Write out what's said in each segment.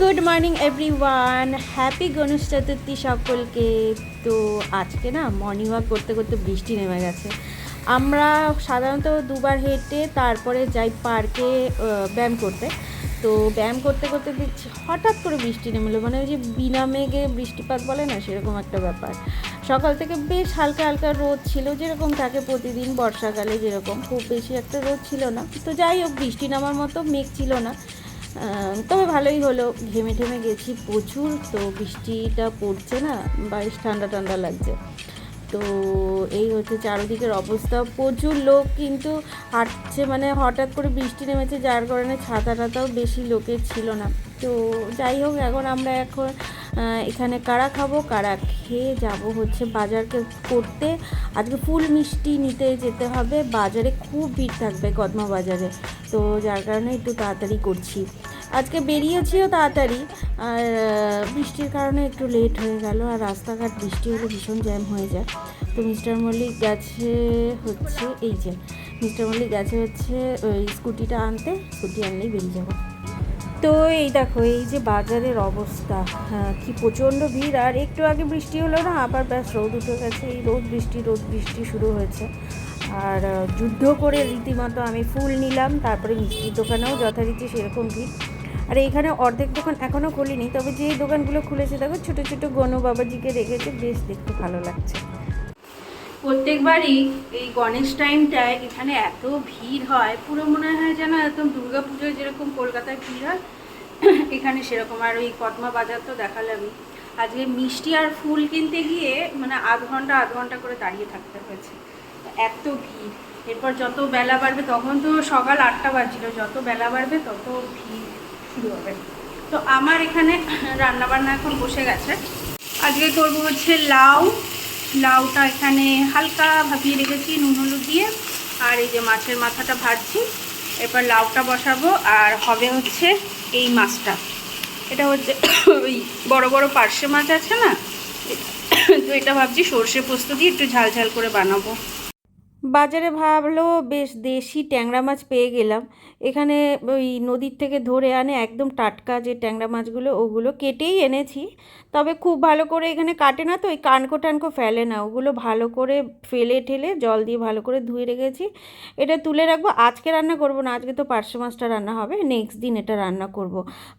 Good morning everyone. Happy Ganesh Chaturthi সকলকে। তো আজকে না মর্নিং ওয়াক করতে করতে বৃষ্টি নেমে গেছে। আমরা সাধারণত দুবার হেঁটে তারপরে যাই পার্কে ব্যায়াম করতে। তো ব্যায়াম করতে করতে দেখছি হঠাৎ করে বৃষ্টি নেমেলো। মানে ওই যে বিনা মেঘে বৃষ্টিপাত বলে না, সেরকম একটা ব্যাপার। সকাল থেকে বেশ হালকা হালকা রোদ ছিল, যেরকম থাকে প্রতিদিন বর্ষাকালে যেরকম। খুব বেশি একটা রোদ ছিল না। তো যাই হোক, বৃষ্টি নামার মতো মেঘ ছিল না। তবে ভালোই হলো। ঘেমে ঠেমে গেছি প্রচুর, তো বৃষ্টিটা পড়ছে না বেশ ঠান্ডা ঠান্ডা লাগছে। তো এই হচ্ছে চারিদিকের অবস্থা। প্রচুর লোক কিন্তু হাঁটছে মানে হঠাৎ করে বৃষ্টি নেমেছে, যার কারণে ছাতা টাতাও বেশি লোকের ছিল না। তো যাই হোক, এখন আমরা এখন এখানে কারা খাব, কারা খেয়ে যাব হচ্ছে বাজারকে করতে। আজকে ফুল মিষ্টি নিতে যেতে হবে, বাজারে খুব ভিড় থাকবে কদমা বাজারে। তো যার কারণে একটু তাড়াতাড়ি করছি। আজকে বেরিয়েছিও তাড়াতাড়ি, আর বৃষ্টির কারণে একটু লেট হয়ে গেল, আর রাস্তাঘাট বৃষ্টি হলে ভীষণ জ্যাম হয়ে যায়। তো মিস্টার মল্লিক গেছে হচ্ছে, এই যে মিস্টার মল্লিক গেছে হচ্ছে ওই স্কুটিটা আনতে স্কুটি আনলেই বেরিয়ে যাব। তো এই দেখো এই যে বাজারের অবস্থা হ্যাঁ, কি প্রচণ্ড ভিড়। আর একটু আগে বৃষ্টি হলো না আবার ব্যাস রোদ উঠে গেছে। এই রোদ বৃষ্টি রোদ বৃষ্টি শুরু হয়েছে। আর যুদ্ধ করে রীতিমতো আমি ফুল নিলাম তারপরে মিষ্টির দোকানেও যথারীতি সেরকম ভিড়। আর এইখানে অর্ধেক দোকান এখনও খুলিনি তবে যে দোকানগুলো খুলেছে দেখো ছোটো ছোটো গনু বাবাজিকে রেখেছে বেশ দেখতে ভালো লাগছে। প্রত্যেকবারই এই গণেশ টাইমটায় এখানে এত ভিড় হয়, পুরো মনে হয় যেন একদম দুর্গা পুজোয় যেরকম কলকাতায় ভিড় হয়, এখানে সেরকম। আর ওই কদমা বাজার তো দেখালামই। আজকে মিষ্টি আর ফুল কিনতে গিয়ে মানে আধ ঘণ্টা আধ ঘণ্টা করে দাঁড়িয়ে থাকতে হয়েছে। এত ভিড়। এরপর যত বেলা বাড়বে, তখন তো সকাল আটটা বাজছিল, যত বেলা বাড়বে, তত ভিড় শুরু হবে। তো আমার এখানে রান্নাবান্না এখন বসে গেছে। আজকে করব হচ্ছে লাউ লাউটা এখানে হালকা ভাপিয়ে রেখেছি, নুন হলুদ দিয়ে। আর এই যে মাছের মাথাটা ভাজছি, এরপর লাউটা বসাবো। আর হবে হচ্ছে এই মাছটা। এটা হচ্ছে ওই বড় বড় পার্শে মাছ আছে না? তো এটা ভাবছি সর্ষে পোস্ত দিয়ে একটু ঝাল ঝাল করে বানাবো। বাজারে ভাবলো, বেশ, দেশি ট্যাংরা মাছ পেয়ে গেলাম। এখানে ওই নদীর থেকে ধরে আনে একদম টাটকা যে ট্যাংরা মাছগুলো, ওগুলো কেটেই এনেছি। তবে খুব ভালো করে এখানে কাটে না তো, ওই কানকো টানকো ফেলে না। ওগুলো ভালো করে ফেলে ঠেলে জল দিয়ে ভালো করে ধুয়ে রেখেছি। এটা তুলে রাখব। আজকে রান্না করব না, আজকে তো পার্শে মাছটা রান্না হবে। নেক্সট দিন এটা রান্না করব।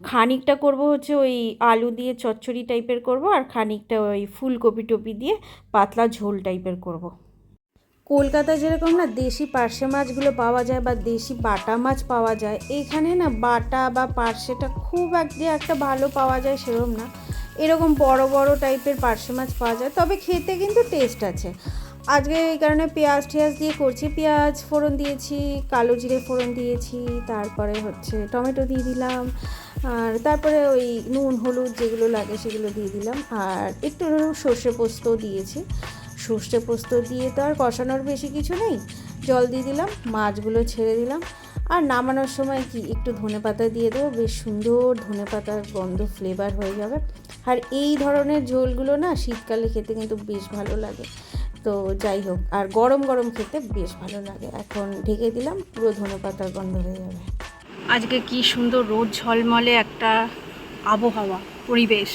খানিকটা করব হচ্ছে ওই আলু দিয়ে চচ্চড়ি টাইপের করব, আর খানিকটা ওই ফুলকপি টপি দিয়ে পাতলা ঝোল টাইপের করব। কলকাতায় যেরকম না দেশি পার্শে মাছগুলো পাওয়া যায় বা দেশি বাটা মাছ পাওয়া যায়, এখানে না বাটা বা পার্শেটা খুব এক যে একটা ভালো পাওয়া যায় সেরকম না। এরকম বড় বড় টাইপের পার্শে মাছ পাওয়া যায়, তবে খেতে কিন্তু টেস্ট আছে। আজকে এই কারণে পেঁয়াজ টিয়াজ দিয়ে করছি, পেঁয়াজ ফোড়ন দিয়েছি, কালো জিরে ফোড়ন দিয়েছি, তারপরে হচ্ছে টমেটো দিয়ে দিলাম, আর তারপরে ওই নুন, হলুদ যেগুলো লাগে সেগুলো দিয়ে দিলাম, আর একটু সর্ষে পোস্ত দিয়েছি। সর্ষে পোস্ত দিয়ে তো আর কষানোর বেশি কিছু নেই। জল দিয়ে দিলাম, মাছগুলো ছেড়ে দিলাম। আর নামানোর সময় কি একটু ধনে পাতা দিয়ে দেবো? বেশ সুন্দর ধনে পাতার গন্ধ ফ্লেভার হয়ে যাবে। আর এই ধরনের ঝোলগুলো না শীতকালে খেতে কিন্তু বেশ ভালো লাগে। তো যাই হোক, আর গরম গরম খেতে বেশ ভালো লাগে। এখন ঢেকে দিলাম, পুরো ধনে পাতার গন্ধ হয়ে যাবে। আজকে কি সুন্দর রোদ ঝলমলে একটা আবহাওয়া। পরিবেশ।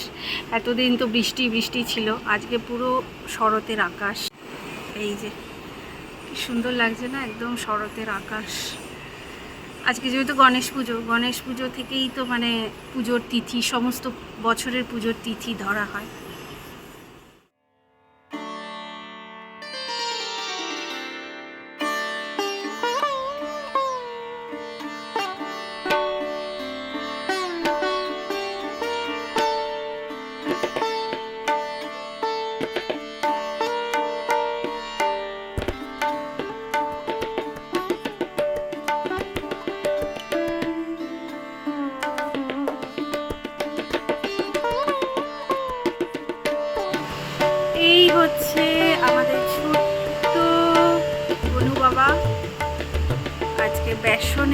এতদিন তো বৃষ্টি বৃষ্টি ছিল। আজকে পুরো শরতের আকাশ। এই যে, কি সুন্দর লাগছে না? একদম শরতের আকাশ। আজকে যেহেতু গণেশ পুজো গণেশ পুজো থেকেই তো মানে পুজোর তিথি, সমস্ত বছরের পুজোর তিথি ধরা হয়।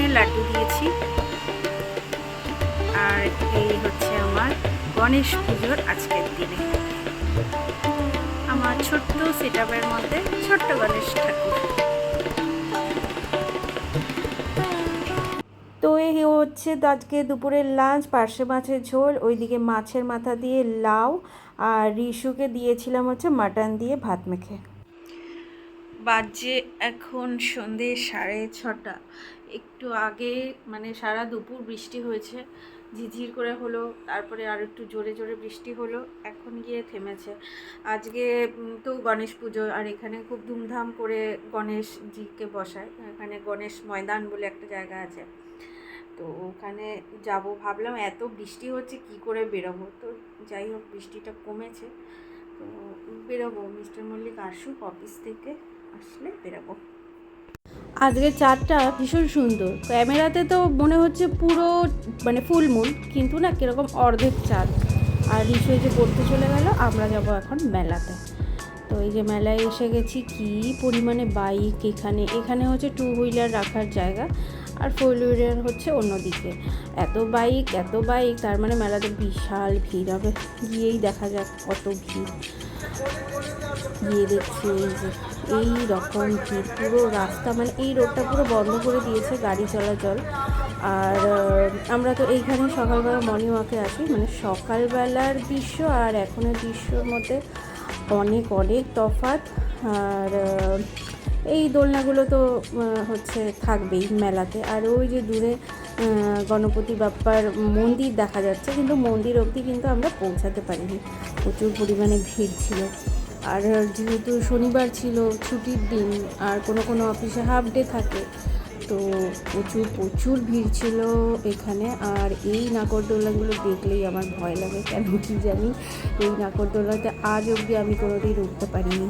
বেসনের লাড্ডু দিয়েছি। আর এই হচ্ছে আমার গণেশ পুজোর আজকের দিনে। আমার ছোট্ট সেট মধ্যে ছোট্ট গণেশ ঠাকুর। তো এই হচ্ছে আজকে দুপুরের লাঞ্চ পার্শে মাছের ঝোল ওইদিকে মাছের মাথা দিয়ে লাউ আর রিশুকে দিয়েছিলাম হচ্ছে মাটন দিয়ে ভাত মেখে। বাজে এখন সন্ধে সাড়ে ছটা। একটু আগে মানে সারা দুপুর বৃষ্টি হয়েছে ঝিঝির করে হলো, তারপরে আর একটু জোরে জোরে বৃষ্টি হলো, এখন গিয়ে থেমেছে। আজকে তো গণেশ পুজো, আর এখানে খুব ধুমধাম করে গণেশজিকে বসায়, এখানে গণেশ ময়দান বলে একটা জায়গা আছে। তো ওখানে যাব, ভাবলাম এত বৃষ্টি হচ্ছে, কি করে বেরোবো? তো যাই হোক, বৃষ্টিটা কমেছে। তো বেরোবো, মিস্টার মল্লিক আসুক অফিস থেকে, আসলে বেরোবো। আজকে চারটা ভীষণ সুন্দর। ক্যামেরাতে তো মনে হচ্ছে পুরো মানে ফুল মুন কিন্তু না কীরকম অর্ধেক চাঁদ। আর রিসু যে পড়তে চলে গেল, আমরা যাব এখন মেলাতে। তো এই যে মেলায় এসে গেছি, কি পরিমাণে বাইক এখানে এখানে হচ্ছে টু হুইলার রাখার জায়গা, আর ফোর হুইলার হচ্ছে অন্যদিকে এত বাইক এত বাইক তার মানে মেলাতে বিশাল ভিড় হবে। গিয়েই দেখা যাক কত ভিড়। গিয়ে দেখছি এই যে। এই রকম ভিড়, পুরো রাস্তা মানে এই রোডটা পুরো বন্ধ করে দিয়েছে গাড়ি চলাচল। আর আমরা তো এইখানে সকালবেলা মর্নিং ওয়াকে আসি মানে সকালবেলার দৃশ্য আর এখনের দৃশ্যর মধ্যে অনেক অনেক তফাৎ। আর এই দোলনাগুলো তো হচ্ছে থাকবেই মেলাতে। আর ওই যে দূরে গণপতি বাপ্পার মন্দির দেখা যাচ্ছে। কিন্তু মন্দির অবধি কিন্তু আমরা পৌঁছাতে পারিনি। প্রচুর পরিমাণে ভিড় ছিল। আর যেহেতু শনিবার ছিল ছুটির দিন আর কোনো কোনো অফিসে হাফ ডে থাকে, তো প্রচুর প্রচুর ভিড় ছিল এখানে। আর এই নাগরদোলাগুলো দেখলেই আমার ভয় লাগে, কেন কি জানি? এই নাগরদোলাতে আজ অবধি আমি কোনোদিন উঠতে পারিনি।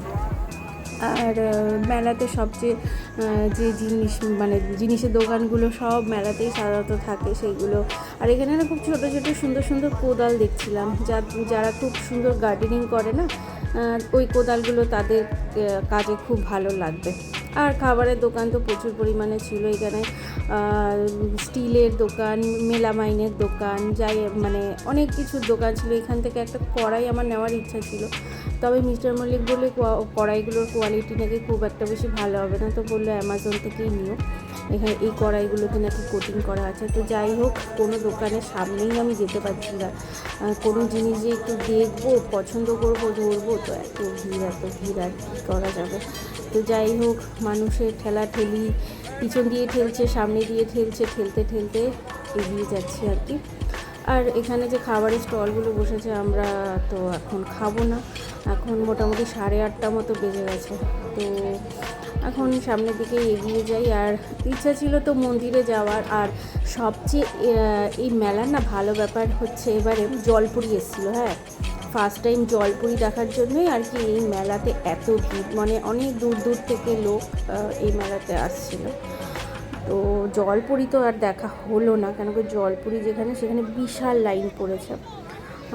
আর মেলাতে সবচেয়ে যে জিনিস মানে জিনিসের দোকানগুলো সব মেলাতেই সাধারণত থাকে সেইগুলো। আর এখানে না খুব ছোটো ছোটো, সুন্দর সুন্দর কোদাল দেখছিলাম। যা, যারা খুব সুন্দর গার্ডেনিং করে না ওই কোদালগুলো তাদের কাজে খুব ভালো লাগবে। আর খাবারের দোকান তো প্রচুর পরিমাণে ছিল এখানে। স্টিলের দোকান, মেলামাইনের দোকান, যাই মানে অনেক কিছুর দোকান ছিল। এখান থেকে একটা কড়াই আমার নেওয়ার ইচ্ছা ছিল। তবে মিস্টার মল্লিক বলে কড়াইগুলোর কোয়ালিটি নাকি খুব একটা বেশি ভালো হবে না, তো বলল অ্যামাজন থেকেই নিও। এখানে এই কড়াইগুলোতে নাকি কোটিং করা আছে। তো যাই হোক, কোনো দোকানের সামনেই আমি যেতে পারছি না। কোনো জিনিস যে একটু দেখব, পছন্দ করব, ধরবো, তো এত ভিড় এত ভিড়, আর কী করা যাবে? তো যাই হোক, মানুষের ঠেলা ঠেলি, পিছন দিয়ে ঠেলছে, সামনে দিয়ে ঠেলছে, ঠেলতে ঠেলতে এগিয়ে যাচ্ছি আর কি। আর এখানে যে খাবারের স্টলগুলো বসেছে, আমরা তো এখন খাব না। এখন মোটামুটি সাড়ে আটটা মতো বেজে গেছে। তো এখন সামনের দিকে এগিয়ে যাই। আর ইচ্ছা ছিল তো মন্দিরে যাওয়ার। আর সবচেয়ে এই মেলার না ভালো ব্যাপার হচ্ছে এবারে জলপুরি এসেছিল হ্যাঁ? ফার্স্ট টাইম জলপুরি দেখার জন্যই আর কি এই মেলাতে এত ভিড়। মানে অনেক দূর দূর থেকে লোক এই মেলাতে আসছিল। তো জলপুরি তো আর দেখা হলো না, কেন কি জলপুরি যেখানে সেখানে বিশাল লাইন পড়েছে।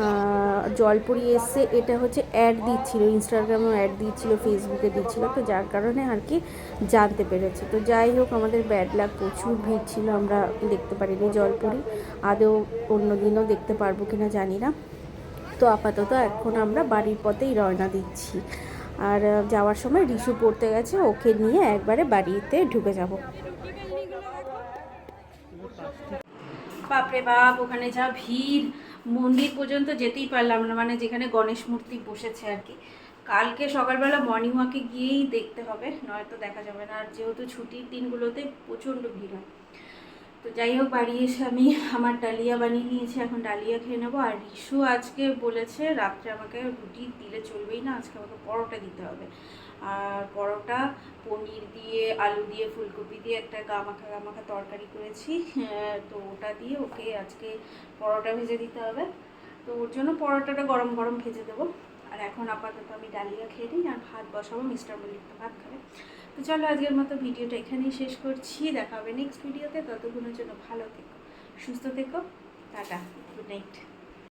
আহ, জলপুরি এসছে। এটা হচ্ছে অ্যাড দিচ্ছিল ইনস্টাগ্রামেও অ্যাড দিচ্ছিল ফেসবুকে দিচ্ছিল। তো যার কারণে আর কি জানতে পেরেছে। তো যাই হোক আমাদের ব্যাড লাক প্রচুর ভিড় ছিল আমরা দেখতে পারিনি জল জলপুরি আদৌ অন্য দিনও দেখতে পারব কিনা জানি না। তো আপাতত এখন আমরা বাড়ির পথেই রওনা দিচ্ছি। আর যাওয়ার সময় রিশু পড়তে গেছে ওকে নিয়ে একবারে বাড়িতে ঢুকে যাব। বাপরে বাপ ওখানে যা ভিড়। মন্দির পর্যন্ত যেতেই পারলাম না মানে যেখানে গণেশ মূর্তি বসেছে আর কি। কালকে সকালবেলা মর্নিং ওয়াকে গিয়েই দেখতে হবে, নয়তো দেখা যাবে না। আর যেহেতু ছুটির দিনগুলোতে প্রচণ্ড ভিড় হয়। তো যাই হোক, বাড়ি এসে আমি আমার ডালিয়া বানিয়ে নিয়েছি, এখন ডালিয়া খেয়ে নেব। আর রিশু আজকে বলেছে রাত্রে আমাকে রুটি দিলে চলবেই না, আজকে আমাকে পরোটা দিতে হবে। আর পরোটা পনির দিয়ে আলু দিয়ে ফুলকপি দিয়ে একটা গামাখা গামাখা তরকারি করেছি। হ্যাঁ, তো ওটা দিয়ে ওকে আজকে পরোটা ভেজে দিতে হবে। তো ওর জন্য পরোটাটা গরম গরম ভেজে দেবো। আর এখন আপাতত আমি ডালিয়া খেয়ে নিই আর ভাত বসাবো মিস্টার মল্লিক তো ভাত খাবে। তো চলো আজকের মতো ভিডিওটা এখানেই শেষ করছি। দেখা হবে নেক্সট ভিডিওতে ততক্ষণের জন্য ভালো থেকো সুস্থ থেকো। Tata good night